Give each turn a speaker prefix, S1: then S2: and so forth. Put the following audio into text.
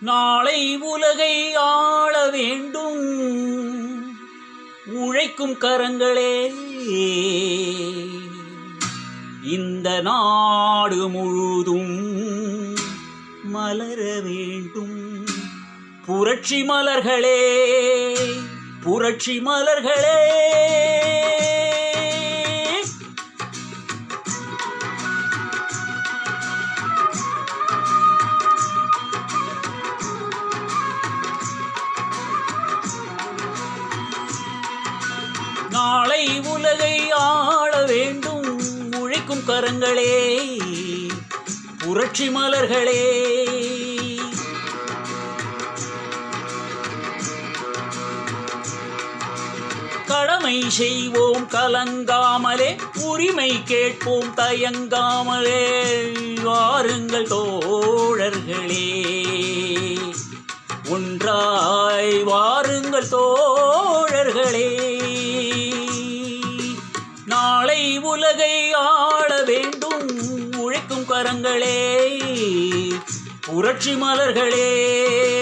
S1: நாளை உலகை ஆள வேண்டும். உழைக்கும் கரங்களே. இந்த நாடு முழுதும் மலர வேண்டும். புரட்சி மலர்களே புரட்சி மலர்களே. நாளை உலகை ஆள வேண்டும். உழைக்கும் கரங்களே புரட்சி மலர்களே. கடமை செய்வோம் கலங்காமலே உரிமை கேட்போம் தயங்காமலே. வாருங்கள் தோழர்களே ஒன்றாய் வாருங்கள் தோழர்களே. நாளை உலகை ஆள வேண்டும். உழைக்கும் கரங்களே புரட்சி மலர்களே.